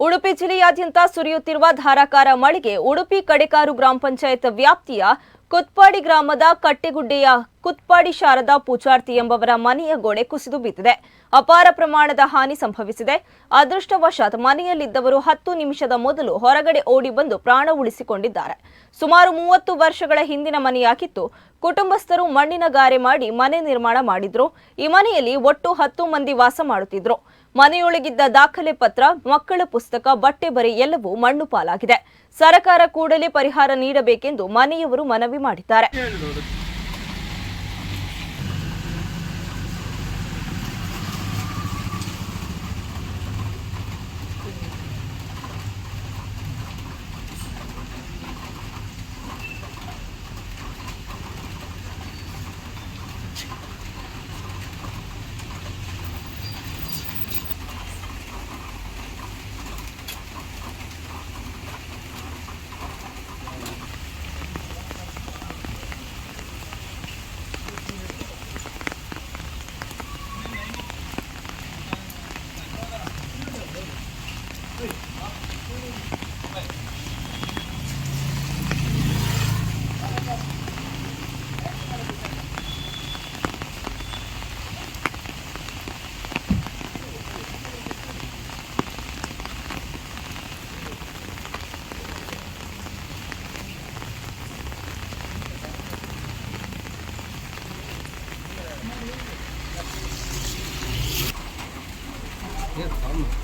ಉಡುಪಿ ಜಿಲ್ಲೆಯಾದ್ಯಂತ ಸುರಿಯುತ್ತಿರುವ ಧಾರಾಕಾರ ಮಳೆಗೆ ಉಡುಪಿ ಕಡೆಕಾರು ಗ್ರಾಮ ಪಂಚಾಯತ್ ವ್ಯಾಪ್ತಿಯ ಕುತ್ಪಾಡಿ ಗ್ರಾಮದ ಕಟ್ಟೆಗುಡ್ಡೆಯ ಕುತ್ಪಾಡಿ ಶಾರದಾ ಪೂಜಾರ್ತಿ ಎಂಬವರ ಮನೆಯ ಗೋಡೆ ಕುಸಿದು ಬಿದ್ದಿದೆ ಅಪಾರ ಪ್ರಮಾಣದ ಹಾನಿ ಸಂಭವಿಸಿದೆ. ಅದೃಷ್ಟವಶಾತ್ ಮನೆಯಲ್ಲಿದ್ದವರು ಹತ್ತು ನಿಮಿಷದ ಮೊದಲು ಹೊರಗಡೆ ಓಡಿ ಬಂದು ಪ್ರಾಣ ಉಳಿಸಿಕೊಂಡಿದ್ದಾರೆ. ಸುಮಾರು ಮೂವತ್ತು ವರ್ಷಗಳ ಹಿಂದಿನ ಮನೆಯಾಗಿತ್ತು. ಕುಟುಂಬಸ್ಥರು ಮಣ್ಣಿನ ಗಾರೆ ಮಾಡಿ ಮನೆ ನಿರ್ಮಾಣ ಮಾಡಿದ್ರು. ಈ ಮನೆಯಲ್ಲಿ ಒಟ್ಟು ಹತ್ತು ಮಂದಿ ವಾಸ ಮಾಡುತ್ತಿದ್ರು. ಮನೆಯೊಳಗಿದ್ದ ದಾಖಲೆ ಪತ್ರ, ಮಕ್ಕಳ ಪುಸ್ತಕ, ಬಟ್ಟೆ ಬರಿ ಎಲ್ಲವೂ ಮಣ್ಣು ಪಾಲಾಗಿದೆ. ಸರ್ಕಾರ ಕೂಡಲೇ ಪರಿಹಾರ ನೀಡಬೇಕೆಂದು ಮನೆಯವರು ಮನವಿ ಮಾಡಿದ್ದಾರೆ. Yeah, I'm